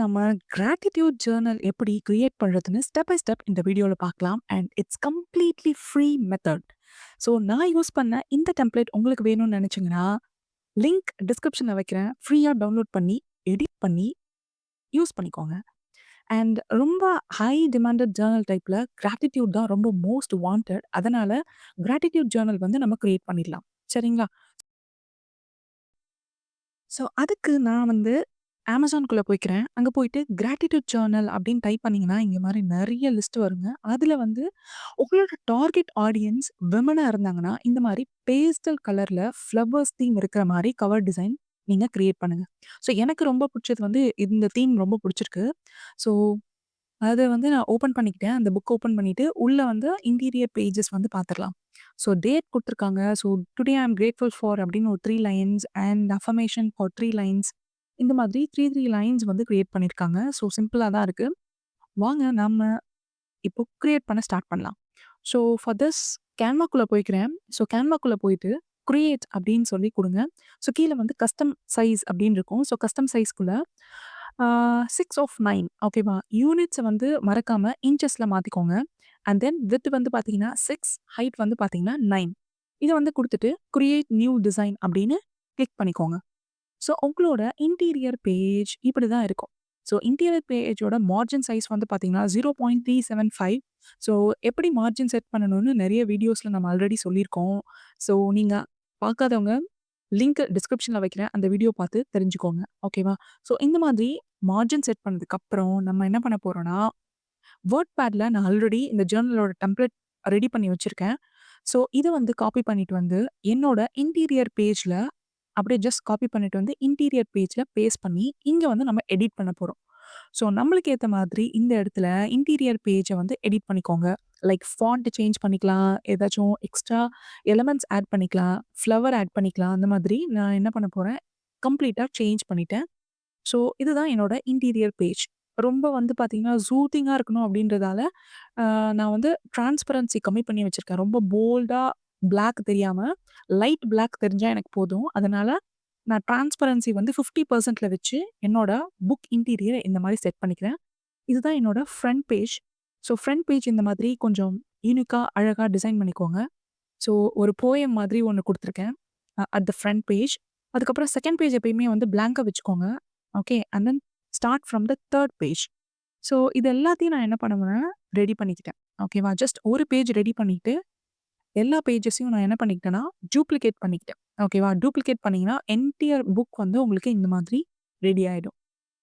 நம்ம gratitude journal எப்படி create பண்றதுன்னு ஸ்டெப் பை ஸ்டெப் இந்த வீடியோவில் பார்க்கலாம். And it's completely free method. So நான் யூஸ் பண்ண இந்த டெம்ப்ளேட் உங்களுக்கு வேணும்னு நினச்சிங்கன்னா லிங்க் டிஸ்கிரிப்ஷனில் வைக்கிறேன். ஃப்ரீயா டவுன்லோட் பண்ணி, எடிட் பண்ணி யூஸ் பண்ணிக்கோங்க. அண்ட் ரொம்ப ஹை டிமாண்டட் ஜர்னல் டைப்ல கிராட்டிடியூட் தான் ரொம்ப மோஸ்ட் வாண்டட். அதனால கிராட்டிடியூட் ஜர்னல் வந்து நம்ம கிரியேட் பண்ணிடலாம். சரிங்களா? ஸோ அதுக்கு நான் வந்து அமேசான்குள்ளே போய்க்கிறேன். அங்க போயிட்டு கிராட்டிட்யூட் ஜர்னல் அப்படின்னு டைப் பண்ணீங்கன்னா, இங்க மாரி நெறைய லிஸ்ட் வருங்க. அதுல வந்து உங்களோட டார்கெட் ஆடியன்ஸ் விமனா இருந்தாங்கன்னா, இந்த மாரி பேஸ்டல் கலர்ல ஃப்ளவர்ஸ் தீம் இருக்கிற மாரி கவர் டிசைன் நீங்க கிரியேட் பண்ணுங்க. ஸோ எனக்கு ரொம்ப புடிச்சது வந்து இந்த தீம் ரொம்ப புடிச்சிருக்கு. ஸோ அத வந்து நான் ஓப்பன் பண்ணிக்கிட்டேன். அந்த புக் ஓப்பன் பண்ணிட்டு, உள்ள வந்து இன்டீரியர் பேஜஸ் வந்து பார்த்துரலாம். ஸோ டேட் குடுத்துருக்காங்க. So today I am grateful for அப்படின்னு ஒரு 3 lines and affirmation for 3 lines. இந்த மாதிரி 3, 3 லைன்ஸ் வந்து கிரியேட் பண்ணியிருக்காங்க. ஸோ சிம்பிளாக தான் இருக்குது வாங்க நம்ம இப்போ கிரியேட் பண்ண ஸ்டார்ட் பண்ணலாம். ஸோ ஃபார் திஸ் கேன்வாக்குள்ளே போய்க்கிறேன். ஸோ கேன்வாக்குள்ளே போயிட்டு க்ரியேட் அப்படின்னு சொல்லி கொடுங்க ஸோ கீழே வந்து கஸ்டம் சைஸ் அப்படின்னு இருக்கும். ஸோ கஸ்டம் சைஸ்க்குள்ளே சிக்ஸ் ஆஃப் நைன் ஓகேவா? யூனிட்ஸை வந்து மறக்காமல் இன்ச்சஸில் மாற்றிக்கோங்க அண்ட் தென் வித் வந்து பார்த்தீங்கன்னா சிக்ஸ் ஹைட் வந்து பார்த்தீங்கன்னா நைன் இதை வந்து கொடுத்துட்டு க்ரியேட் நியூ டிசைன் அப்படின்னு கிளிக் பண்ணிக்கோங்க. ஸோ உங்களோட இன்டீரியர் பேஜ் இப்படி தான் இருக்கும். ஸோ இன்டீரியர் பேஜோட மார்ஜின் சைஸ் வந்து பார்த்தீங்கன்னா 0.375 ஸோ எப்படி மார்ஜின் செட் பண்ணணும்னு நிறைய வீடியோஸில் நம்ம ஆல்ரெடி சொல்லியிருக்கோம். ஸோ நீங்கள் பார்க்காதவங்க லிங்க் டிஸ்கிரிப்ஷனில் வைக்கிறேன். அந்த வீடியோ பார்த்து தெரிஞ்சுக்கோங்க. ஓகேவா? ஸோ இந்த மாதிரி மார்ஜின் செட் பண்ணதுக்கப்புறம் நம்ம என்ன பண்ண போகிறோன்னா வேர்ட் பேடில் நான் ஆல்ரெடி இந்த ஜேர்னலோட டெம்ப்ளெட் ரெடி பண்ணி வச்சுருக்கேன் ஸோ இதை வந்து காப்பி பண்ணிட்டு வந்து என்னோட இன்டீரியர் பேஜில் அப்படியே ஜஸ்ட் காப்பி பண்ணிட்டு வந்து இன்டீரியர் பேஜில் பேஸ்ட் பண்ணி, இங்கே வந்து நம்ம எடிட் பண்ண போகிறோம் ஸோ நம்மளுக்கு ஏற்ற மாதிரி இந்த இடத்துல இன்டீரியர் பேஜை வந்து எடிட் பண்ணிக்கோங்க. லைக் ஃபாண்ட் சேஞ்ச் பண்ணிக்கலாம். ஏதாச்சும் எக்ஸ்ட்ரா எலிமெண்ட்ஸ் ஆட் பண்ணிக்கலாம். ஃப்ளவர் ஆட் பண்ணிக்கலாம். அந்த மாதிரி நான் என்ன பண்ண போகிறேன் கம்ப்ளீட்டாக சேஞ்ச் பண்ணிட்டேன். ஸோ இதுதான் என்னோட இன்டீரியர் பேஜ். ரொம்ப வந்து பார்த்தீங்கன்னா, சூத்திங்கா இருக்கணும் அப்படின்றதால, நான் வந்து டிரான்ஸ்பரன்சி கம்மி பண்ணி வச்சுருக்கேன் ரொம்ப போல்டாக பிளாக் தெரியாம, லைட் பிளாக் தெரிஞ்சால் எனக்கு போதும். அதனால் நான் டிரான்ஸ்பரன்சி வந்து ஃபிஃப்டி பர்சென்ட்ல வச்சு என்னோட புக் இன்டீரியரை இந்த மாதிரி செட் பண்ணிக்கிறேன். இதுதான் என்னோட front page. So front page இந்த மாதிரி கொஞ்சம் யூனிக்கா, அழகாக டிசைன் பண்ணிக்கோங்க. ஸோ ஒரு போயம் மாதிரி ஒன்று கொடுத்துருக்கேன் அட் த ஃப்ரண்ட் பேஜ். அதுக்கப்புறம் செகண்ட் பேஜ் எப்பயுமே வந்து பிளாங்காக வச்சுக்கோங்க. Okay. And then start from the third page. So இது எல்லாத்தையும் நான் என்ன பண்ணுவேன்னா, ரெடி பண்ணிக்கிட்டேன். ஓகேவா? ஜஸ்ட் ஒரு பேஜ் ரெடி பண்ணிவிட்டு எல்லா பேஜஸையும் நான் என்ன பண்ணிக்கிட்டேன்னா, டூப்ளிகேட் பண்ணிக்கிட்டேன். ஓகேவா? டூப்ளிகேட் பண்ணிங்கன்னா என்டியர் புக் வந்து உங்களுக்கு இந்த மாதிரி ரெடி ஆகிடும்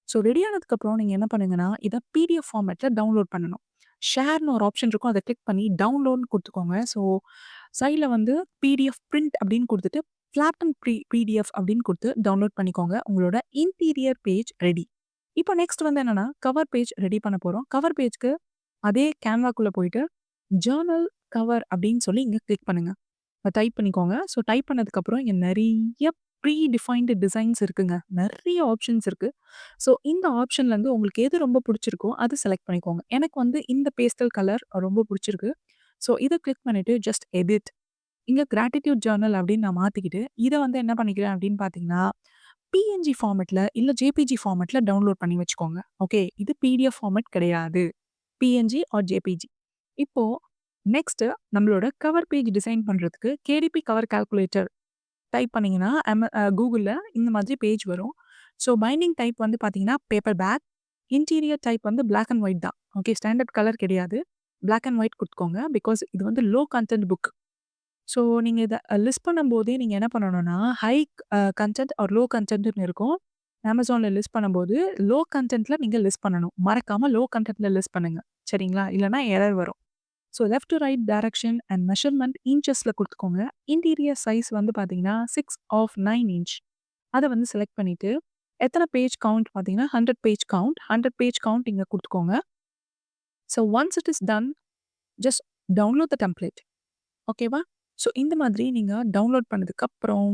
ஸோ ரெடி ஆனதுக்கப்புறம் நீங்கள் என்ன பண்ணுங்கன்னா, இதை பிடிஎஃப் ஃபார்மேட்டில் டவுன்லோட் பண்ணணும். ஷேர்னு ஒரு ஆப்ஷன் இருக்கும். அதை கிளிக் பண்ணி டவுன்லோட்னு கொடுத்துக்கோங்க ஸோ சைடில் வந்து பிடிஎஃப் பிரிண்ட் அப்படின்னு கொடுத்துட்டு ஃப்ளாட்டன் ப்ரீ பிடிஎஃப் அப்படின்னு கொடுத்து டவுன்லோட் பண்ணிக்கோங்க. உங்களோட இன்டீரியர் பேஜ் ரெடி. இப்போ நெக்ஸ்ட் வந்து என்னன்னா, கவர் பேஜ் ரெடி பண்ண போகிறோம் கவர் பேஜ்க்கு அதே கேன்வாக்குள்ளே போயிட்டு, ஜர்னல் கவர் அப்படின்னு சொல்லி இங்கே கிளிக் பண்ணுங்க. டைப் பண்ணிக்கோங்க. ஸோ டைப் பண்ணதுக்கப்புறம் இங்க நெறைய ப்ரீ டிஃபைன்டு டிசைன்ஸ் இருக்குங்க. நெறைய ஆப்ஷன்ஸ் இருக்கு. ஸோ இந்த ஆப்ஷன்லேருந்து உங்களுக்கு எது ரொம்ப புடிச்சிருக்கோ, அத செலக்ட் பண்ணிக்கோங்க. எனக்கு வந்து இந்த பேஸ்டல் கலர் ரொம்ப புடிச்சிருக்கு. ஸோ இத கிளிக் பண்ணிட்டு ஜஸ்ட் எடிட். இங்க கிராட்டிட்யூட் ஜர்னல் அப்படின்னு நான் மாத்திக்கிட்டு, இத வந்து என்ன பண்ணிக்கிறேன் அப்படின்னு பார்த்தீங்கன்னா, பிஎன்ஜி ஃபார்மேட்ல இல்ல ஜேபிஜி ஃபார்மேட்ல டவுன்லோட் பண்ணி வச்சுக்கோங்க. ஓகே. இது பிடிஎஃப் ஃபார்மேட் கிடையாது. PNG or JPG. இப்போ நெக்ஸ்ட்டு நம்மளோட கவர் பேஜ் டிசைன் பண்ணுறதுக்கு கேடிபி கவர் கால்குலேட்டர் டைப் பண்ணிங்கன்னா அம இந்த மாதிரி பேஜ் வரும். ஸோ பைண்டிங் டைப் வந்து பார்த்தீங்கன்னா, பேப்பர் பேக். இன்டீரியர் டைப் வந்து பிளாக் அண்ட் ஒயிட் தான். ஓகே. ஸ்டாண்டர்ட் கலர் கிடையாது. பிளாக் அண்ட் ஒயிட் கொடுத்துக்கோங்க பிகாஸ் இது வந்து லோ கன்டென்ட் புக். ஸோ நீங்கள் இதை லிஸ்ட் பண்ணும்போதே நீங்கள் என்ன பண்ணணும்னா, ஹை கண்டென்ட் ஆர் லோ கண்டென்ட்னு இருக்கும். அமேசானில் லிஸ்ட் பண்ணும்போது லோ கண்டென்ட்டில் நீங்கள் லிஸ்ட் பண்ணணும். மறக்காமல் லோ கண்டென்ட்டில் லிஸ்ட் பண்ணுங்கள் சரிங்களா? இல்லைனா எரர் வரும். So left to right direction and measurement இன்ச்சஸில் கொடுத்துக்கோங்க இன்டீரியர் சைஸ் வந்து பார்த்தீங்கன்னா, சிக்ஸ் ஆஃப் நைன் இன்ச். அதை வந்து செலக்ட் பண்ணிவிட்டு எத்தனை பேஜ் கவுண்ட் பார்த்தீங்கன்னா, 100 பேஜ் கவுண்ட். 100 பேஜ் கவுண்ட் இங்கே கொடுத்துக்கோங்க so once it is done, just download the template. ஓகேவா? ஸோ இந்த மாதிரி நீங்கள் டவுன்லோட் பண்ணதுக்கப்புறம்,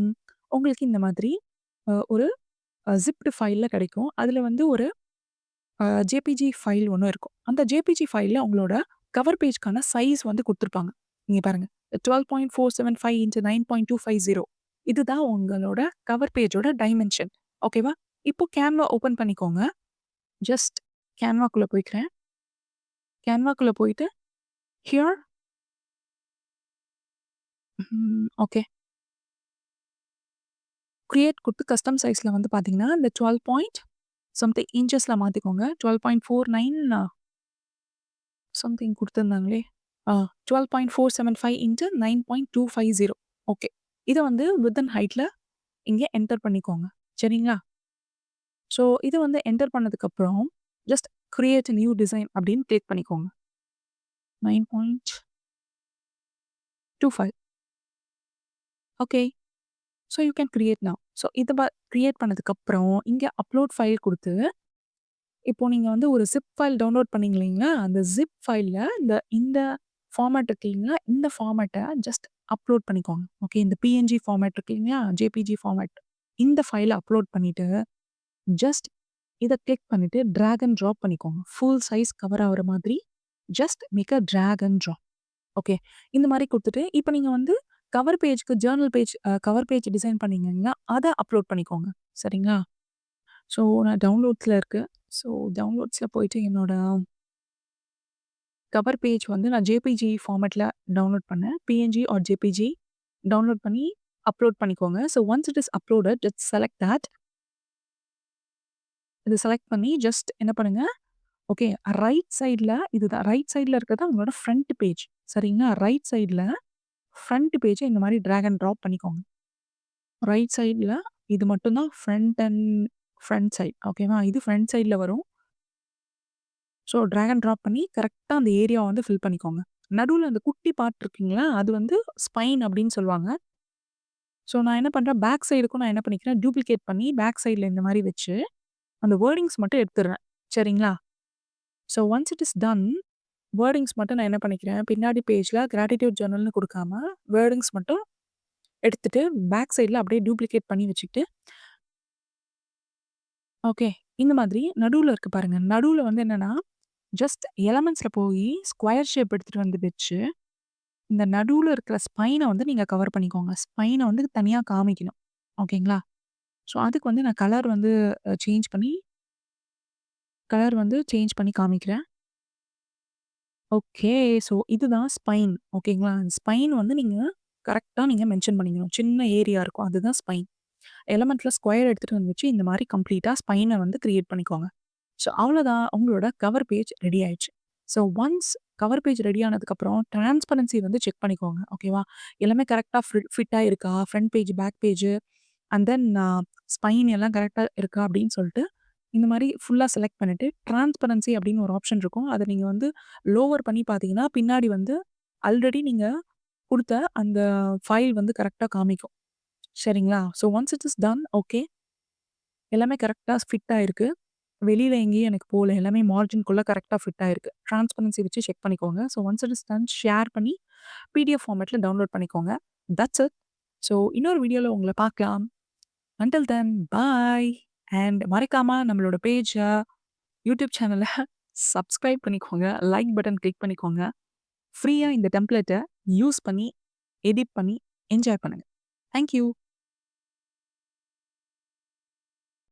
உங்களுக்கு இந்த மாதிரி ஒரு ஜிப்டு ஃபைலில் கிடைக்கும். அதில் வந்து ஒரு ஜேபிஜி ஃபைல் ஒன்று இருக்கும். அந்த ஜேபிஜி ஃபைலில் உங்களோட கவர் பேஜ்க்கான சைஸ் வந்து கொடுத்துருப்பாங்க நீங்கள் பாருங்கள் twelve point four seven five into nine point two five zero இதுதான் உங்களோட கவர் பேஜோட டைமென்ஷன். ஓகேவா? இப்போ கேன்வா ஓப்பன் பண்ணிக்கோங்க. ஜஸ்ட் கேன்வாக்குள்ளே போய்க்கிறேன். கேன்வாக்குள்ளே போயிட்டு ஹியர் ஓகே. க்ரியேட் கொடுத்து கஸ்டம் சைஸில் வந்து பார்த்தீங்கன்னா, இந்த 12 பாயிண்ட் சம்திங் இஞ்சஸில் மாற்றிக்கோங்க twelve point four nine something குடுத்துருந்தாங்களே! ஆ 12.475 இன்டு 9.250 ஓகே. இதை வந்து விட்த் ஹைட்டில் இங்கே என்டர் பண்ணிக்கோங்க. சரிங்களா? ஸோ இது வந்து என்டர் பண்ணதுக்கப்புறம், just create a new design அப்படின்னு கிளிக் பண்ணிக்கோங்க. 9.25 okay. So you can create now. So இதை ப க்ரியேட் பண்ணதுக்கப்புறம், இங்கே அப்லோட் ஃபைல் கொடுத்து இப்போ நீங்க வந்து ஒரு ஜிப் ஃபைல் டவுன்லோட் பண்ணீங்க இல்லைங்களா? அந்த ஜிப் ஃபைல்ல இந்த இந்த ஃபார்மேட் இருக்கு இல்லைங்களா? இந்த ஃபார்மேட்ட ஜஸ்ட் அப்லோட் பண்ணிக்கோங்க. ஓகே. இந்த பிஎன்ஜி ஃபார்மேட் இருக்கு இல்லைங்களா? JPG format. இந்த ஃபைல அப்லோட் பண்ணிட்டு, ஜஸ்ட் இத கிளிக் பண்ணிட்டு டிராக் அண்ட் ட்ராப் பண்ணிக்கோங்க. ஃபுல் சைஸ் கவர் ஆகுற மாதிரி just make a drag and drop. Okay. இந்த மாரி குடுத்துட்டு, இப்ப நீங்க வந்து cover பேஜ்க்கு journal page uh cover page design பண்ணீங்கன்னா, அத அப்லோட் பண்ணிக்கோங்க. சரிங்களா? ஸோ நான் டவுன்லோட்ஸ்ல இருக்கு. ஸோ டவுன்லோட்ஸில் போயிட்டு என்னோட கவர் பேஜ் வந்து நான் ஜேபிஜி ஃபார்மேட்டில் டவுன்லோட் பண்ணேன். பிஎன்ஜி ஆர் ஜேபிஜி டவுன்லோட் பண்ணி அப்லோட் பண்ணிக்கோங்க. So once it is uploaded just select that. இது செலக்ட் பண்ணி ஜஸ்ட் என்ன பண்ணுங்கள் ஓகே ரைட் சைடில் இதுதான் ரைட் சைடில் இருக்கிறது உங்களோட ஃப்ரண்ட் பேஜ். சரிங்களா? ரைட் சைடில் ஃப்ரண்ட் பேஜை இந்த மாதிரி ட்ராக் அண்ட் ட்ராப் பண்ணிக்கோங்க. ரைட் சைடில் இது மட்டும்தான் ஃப்ரண்ட் அண்ட் ஃப்ரண்ட் சைட் ஓகேவா? இது ஃப்ரண்ட் சைடில் வரும். ஸோ டிராக் அண்ட் ட்ராப் பண்ணி கரெக்டாக அந்த ஏரியாவை வந்து ஃபில் பண்ணிக்கோங்க. நடுவில் அந்த குட்டி பார்ட் இருக்குங்களா? அது வந்து ஸ்பைன் அப்படின்னு சொல்லுவாங்க. ஸோ நான் என்ன பண்ணுறேன் பேக் சைடுக்கும் நான் என்ன பண்ணிக்கிறேன், டூப்ளிகேட் பண்ணி பேக் சைடில் இந்த மாதிரி வச்சு, அந்த வேர்டிங்ஸ் மட்டும் எடுத்துடுறேன். சரிங்களா? So once it is done, wordings மட்டும் நான் என்ன பண்ணிக்கிறேன், பின்னாடி பேஜில் கிராட்டிடியூட் ஜர்னல்னு கொடுக்காம வேர்டிங்ஸ் மட்டும் எடுத்துகிட்டு பேக் சைடில் அப்படியே டூப்ளிகேட் பண்ணி வச்சுக்கிட்டு ஓகே. இந்த மாதிரி நடுவுல இருக்கு பாருங்க. நடுவுல வந்து என்னன்னா, ஜஸ்ட் எலமெண்ட்ஸ்ல போயி ஸ்கொயர் ஷேப் எடுத்துட்டு வந்து வச்சு, இந்த நடுவுல இருக்கிற ஸ்பைன வந்து நீங்க கவர் பண்ணிக்கோங்க. ஸ்பைன வந்து தனியா காமிக்கணும். ஓகேங்களா? ஸோ அதுக்கு வந்து நான் கலர் வந்து அ சேஞ்ச் பண்ணி கலர் வந்து சேஞ்ச் பண்ணி காமிக்கிறேன். ஓகே. ஸோ இதுதான் ஸ்பைன். ஓகேங்களா? ஸ்பைன் வந்து நீங்க கரெக்ட்டா நீங்க மென்ஷன் பண்ணிக்கணும். சின்ன ஏரியா இருக்கும். அதுதான் ஸ்பைன். எலமெண்ட்டில் ஸ்கொயர் எடுத்துகிட்டு வந்துச்சு இந்த மாதிரி கம்ப்ளீட்டாக ஸ்பைனை வந்து க்ரியேட் பண்ணிக்கோங்க. ஸோ அவ்வளோதான் உங்களோட கவர் பேஜ் ரெடி ஆயிடுச்சு. So once cover page ready ஆனதுக்கப்புறம் டிரான்ஸ்பரன்சி வந்து செக் பண்ணிக்கோங்க. ஓகேவா? எல்லாமே கரெக்டாக ஃபிட் ஃபிட்டாக இருக்கா? Front page, back page and then spine எல்லாம் கரெக்டாக இருக்கா? அப்படின்னு சொல்லிட்டு, இந்த மாதிரி ஃபுல்லாக செலக்ட் பண்ணிட்டு, டிரான்ஸ்பரன்சி அப்படின்னு ஒரு ஆப்ஷன் இருக்கும். அதை நீங்கள் வந்து லோவர் பண்ணி பார்த்தீங்கன்னா, பின்னாடி வந்து ஆல்ரெடி நீங்கள் கொடுத்த அந்த ஃபைல் வந்து கரெக்டாக காமிக்கும். சரிங்களா? So once it is done okay. எல்லாமே கரெக்டாக ஃபிட் ஆகிருக்கு வெளியில் எங்கேயும் எனக்கு போகல எல்லாமே மார்ஜின்குள்ளே கரெக்டாக ஃபிட் ஆகிருக்கு ட்ரான்ஸ்பரன்சி வச்சு செக் பண்ணிக்கோங்க. So once it is done share பண்ணி பிடிஎஃப் ஃபார்மேட்டில் டவுன்லோட் பண்ணிக்கோங்க. That's it. ஸோ இன்னொரு வீடியோவில் உங்களை பார்க்கலாம். Until then bye. அண்ட் மறைக்காமல் நம்மளோட பேஜை யூடியூப் சேனலை சப்ஸ்கிரைப் பண்ணிக்கோங்க. லைக் பட்டன் கிளிக் பண்ணிக்கோங்க. ஃப்ரீயாக இந்த டெம்ப்ளேட்டை யூஸ் பண்ணி, எடிட் பண்ணி என்ஜாய் பண்ணுங்கள் தேங்க் யூ.